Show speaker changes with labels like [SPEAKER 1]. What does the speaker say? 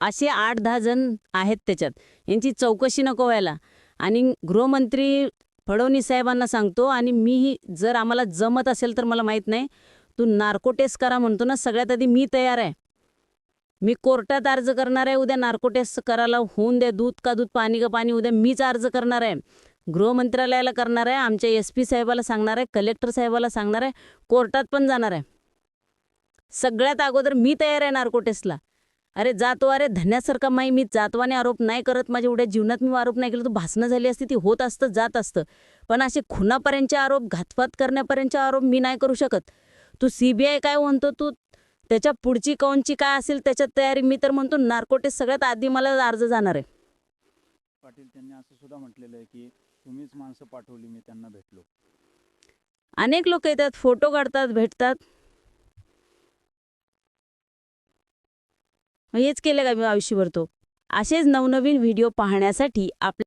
[SPEAKER 1] असे आठ दहा जण आहेत त्याच्यात. यांची चौकशी नको व्हायला. आणि गृहमंत्री फडणवीस साहेबांना सांगतो आणि मीही जर आम्हाला जमत असेल तर मला माहीत नाही. तू नार्को टेस्ट करा म्हणतो ना सगळ्यात आधी मी तयार आहे. मी कोर्टात अर्ज करणार आहे उद्या नार्को टेस्ट करायला होऊन द्या दूध का दूध पाणी का पाणी उद्या मीच अर्ज करणार आहे. गृहमंत्रालयाला करणार आहे आमच्या एस पी साहेबाला सांगणार आहे कलेक्टर साहेबाला सांगणार आहे कोर्टात पण जाणार आहे. सगळ्यात अगोदर मी तयार आहे नार्को टेस्टला अरे जातो अरे धन्यासारखा माई मी जातवाने आरोप नाही करत. माझ्या उद्या जीवनात मी आरोप नाही केला. तर भासणं झाली असती ती होत असतं जात असतं. पण असे खुनापर्यंतचे आरोप घातपात करण्यापर्यंतचे आरोप मी नाही करू शकत. तू सीबीआय काय म्हणतो? तू त्याच्या पुढची कौनची काय असेल त्याच्यात तयारी? मी तर म्हणतो नार्को टेस्ट सगळ्यात आधी मला अर्ज जाणार आहे.
[SPEAKER 2] पाटील त्यांनी असं सुद्धा म्हटलेलं आहे की तुम्हीच माणसं पाठवली मी त्यांना भेटलो.
[SPEAKER 1] अनेक लोक येतात फोटो काढतात भेटतात. हेच केलं का मी आयुष्यभर तो? असेच नवनवीन व्हिडिओ पाहण्यासाठी आपल्या